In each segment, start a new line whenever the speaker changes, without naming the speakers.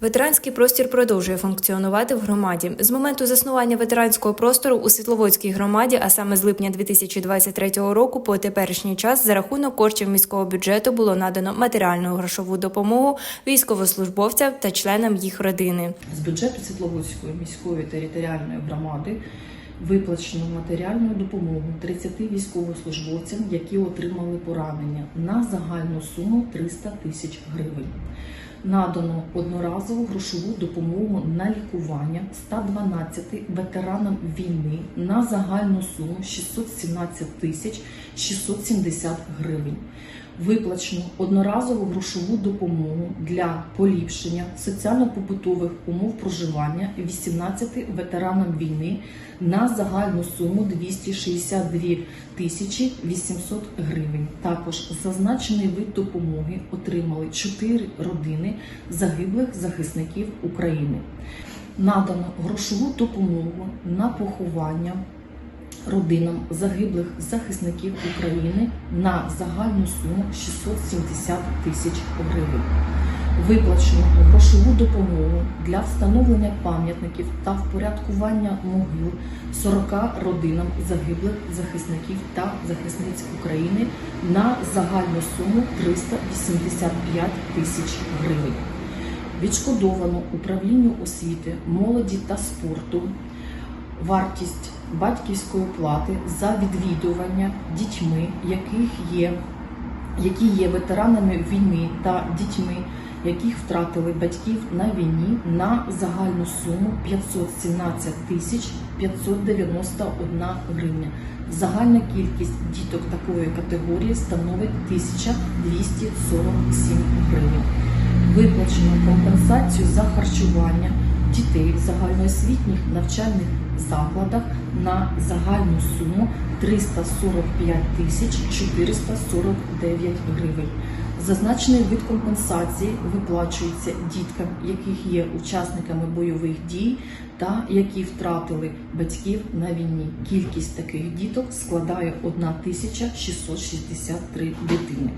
Ветеранський простір продовжує функціонувати в громаді. З моменту заснування ветеранського простору у Світловодській громаді, а саме з липня 2023 року, по теперішній час за рахунок коштів міського бюджету було надано матеріальну грошову допомогу військовослужбовцям та членам їх родини.
З бюджету Світловодської міської територіальної громади виплачено матеріальну допомогу 30 військовослужбовцям, які отримали поранення на загальну суму 300 тисяч гривень. Надано одноразову грошову допомогу на лікування 112 ветеранам війни на загальну суму 617 тисяч 670 гривень. Виплачено одноразову грошову допомогу для поліпшення соціально-побутових умов проживання 18 ветеранам війни на загальну суму 262 тисячі 800 гривень. Також зазначений вид допомоги отримали 4 родини загиблих захисників України. Надано грошову допомогу на поховання родинам загиблих захисників України на загальну суму 670 тисяч гривень. Виплачено грошову допомогу для встановлення пам'ятників та впорядкування могил 40 родинам загиблих захисників та захисниць України на загальну суму 385 тисяч гривень. Відшкодовано управлінню освіти, молоді та спорту вартість батьківської плати за відвідування дітьми, яких є, які є ветеранами війни та дітьми, яких втратили батьків на війні на загальну суму 517 тисяч 591 гривня. Загальна кількість діток такої категорії становить 1247 гривень. Виплачено компенсацію за харчування дітей в загальноосвітніх навчальних закладах на загальну суму 345 тисяч 449 гривень. Зазначений вид компенсації виплачується діткам, яких є учасниками бойових дій та які втратили батьків на війні. Кількість таких діток складає 1663 дитини.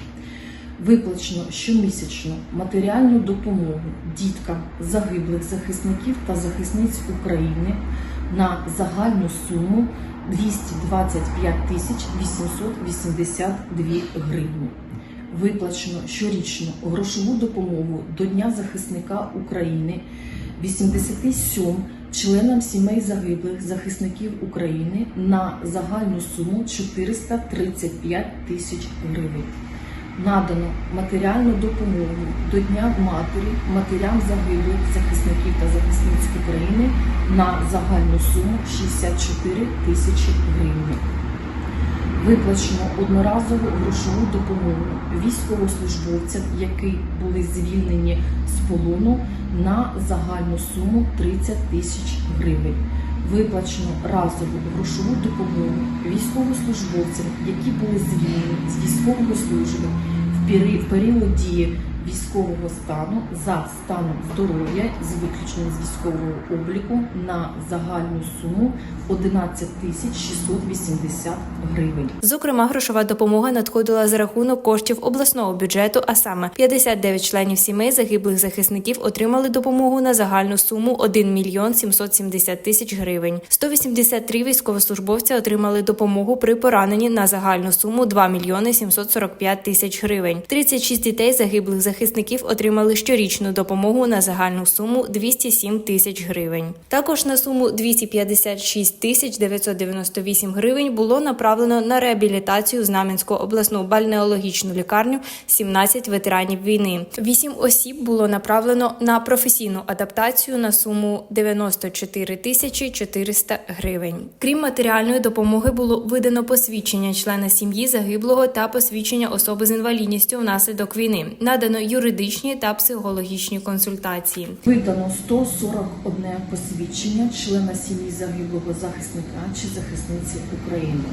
Виплачено щомісячно матеріальну допомогу діткам загиблих захисників та захисниць України на загальну суму 225 тисяч 882 гривні. Виплачено щорічно грошову допомогу до Дня захисника України 87 членам сімей загиблих захисників України на загальну суму 435 тисяч гривень. Надано матеріальну допомогу до Дня матері матерям загиблих захисників та захисниць України на загальну суму 64 тисячі гривень. Виплачено одноразову грошову допомогу військовослужбовцям, які були звільнені з полону на загальну суму 30 тисяч гривень. Виплачено разову грошову допомогу військовослужбовцям, які були звільнені з військової служби в період дії військового стану за станом здоров'я з виключенням з військового обліку на загальну суму 11 тисяч 680 гривень.
Зокрема, грошова допомога надходила за рахунок коштів обласного бюджету, а саме 59 членів сімей загиблих захисників отримали допомогу на загальну суму 1 мільйон 770 тисяч гривень. 183 військовослужбовця отримали допомогу при пораненні на загальну суму 2 мільйони 745 тисяч гривень. 36 дітей загиблих захисників отримали щорічну допомогу на загальну суму 207 тисяч гривень. Також на суму 256 тисяч 998 гривень було направлено на реабілітацію Знам'янську обласну бальнеологічну лікарню 17 ветеранів війни. 8 осіб було направлено на професійну адаптацію на суму 94 тисячі 400 гривень. Крім матеріальної допомоги, було видано посвідчення члена сім'ї загиблого та посвідчення особи з інвалідністю внаслідок війни. Надано юридичні та психологічні консультації.
Видано 141 посвідчення члена сім'ї загиблого захисника чи захисниці України.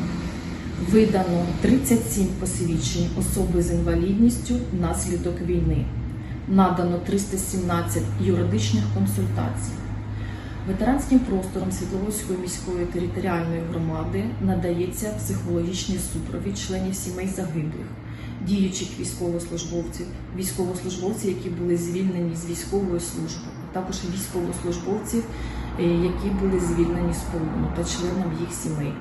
Видано 37 посвідчень особи з інвалідністю внаслідок війни. Надано 317 юридичних консультацій. Ветеранським простором Світловодської міської територіальної громади надається психологічний супровід членів сімей загиблих, діючих військовослужбовців, військовослужбовців, які були звільнені з військової служби, також військовослужбовців, е, які були звільнені з полону та членам їх сімей.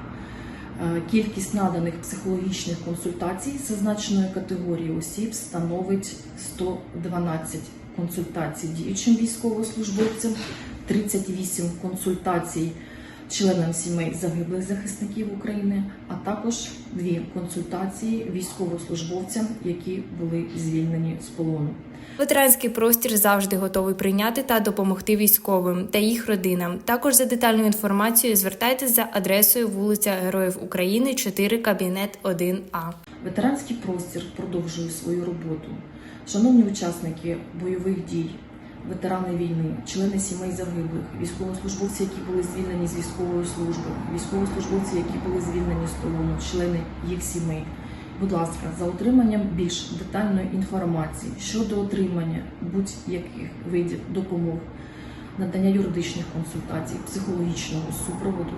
Е, Кількість наданих психологічних консультацій зазначеної категорії осіб становить 112 консультацій діючим військовослужбовцям, 38 консультацій членам сімей загиблих захисників України, а також дві консультації військовослужбовцям, які були звільнені з полону.
Ветеранський простір завжди готовий прийняти та допомогти військовим та їх родинам. Також за детальною інформацією звертайтеся за адресою вулиця Героїв України, 4, кабінет 1А.
Ветеранський простір продовжує свою роботу. Шановні учасники бойових дій, ветерани війни, члени сімей загиблих, військовослужбовці, які були звільнені з військової служби, військовослужбовці, які були звільнені з полону, члени їх сімей. Будь ласка, за отриманням більш детальної інформації щодо отримання будь-яких видів допомог, надання юридичних консультацій, психологічного супроводу,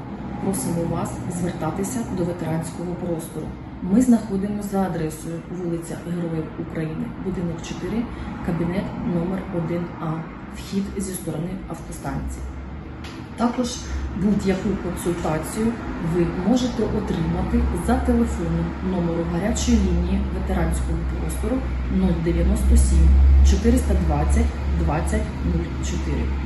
просимо вас звертатися до ветеранського простору. Ми знаходимося за адресою вулиця Героїв України, будинок 4, кабінет номер 1А, вхід зі сторони автостанції. Також будь-яку консультацію ви можете отримати за телефоном номеру гарячої лінії ветеранського простору 097 420 20 04.